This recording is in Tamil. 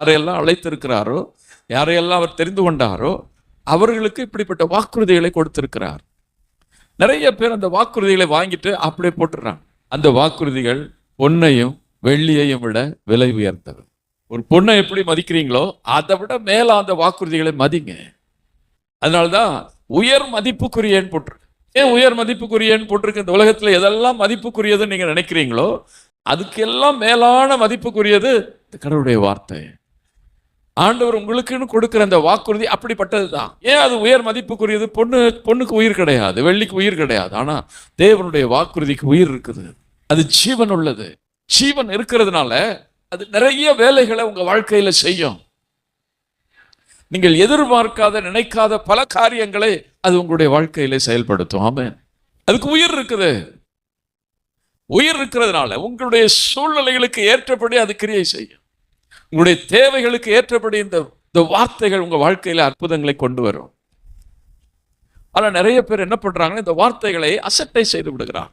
யாரையெல்லாம் அழைத்திருக்கிறாரோ யாரையெல்லாம் அவர் தெரிந்து கொண்டாரோ அவர்களுக்கு இப்படிப்பட்ட வாக்குறுதிகளை கொடுத்திருக்கிறார். நிறைய பேர் அந்த வாக்குறுதிகளை வாங்கிட்டு அப்படியே போட்டுடுறாங்க அந்த வாக்குறுதிகள் பொன்னையும் வெள்ளியையும் விட விலை உயர்ந்தது. ஒரு பொண்ணை எப்படி மதிக்கிறீங்களோ அதை விட மேலே அந்த வாக்குறுதிகளை மதிங்க. அதனால்தான் உயர் மதிப்புக்குரியன்னு போட்டிருக்கு ஏன் உயர் மதிப்புக்குரியன்னு போட்டிருக்கு? இந்த உலகத்தில் எதெல்லாம் மதிப்புக்குரியதுன்னு நீங்கள் நினைக்கிறீங்களோ அதுக்கெல்லாம் மேலான மதிப்புக்குரியது இந்த கடவுளுடைய வார்த்தை. ஆண்டவர் உங்களுக்குன்னு கொடுக்கிற அந்த வாக்குறுதி அப்படிப்பட்டது தான் ஏன் அது உயர் மதிப்புக்குரியது? பொண்ணு பொண்ணுக்கு உயிர் கிடையாது வெள்ளிக்கு உயிர் கிடையாது. ஆனால் தேவனுடைய வாக்குறுதிக்கு உயிர் இருக்குது. அது ஜீவன் உள்ளது. ஜீவன் இருக்கிறதுனால அது நிறைய வேலைகளை உங்கள் வாழ்க்கையில் செய்யும். நீங்கள் எதிர்பார்க்காத நினைக்காத பல காரியங்களை அது உங்களுடைய வாழ்க்கையில செயல்படுத்தும். ஆமென். அதுக்கு உயிர் இருக்குது. உயிர் இருக்கிறதுனால உங்களுடைய சூழ்நிலைகளுக்கு ஏற்றபடி அது கிரியை செய்யும். உங்களுடைய தேவைகளுக்கு ஏற்றபடி இந்த இந்த வார்த்தைகள் உங்க வாழ்க்கையில் அற்புதங்களை கொண்டு வரும். ஆனா நிறைய பேர் என்ன பண்ணுறாங்கன்னா இந்த வார்த்தைகளை அசட்டை செய்து விடுகிறார்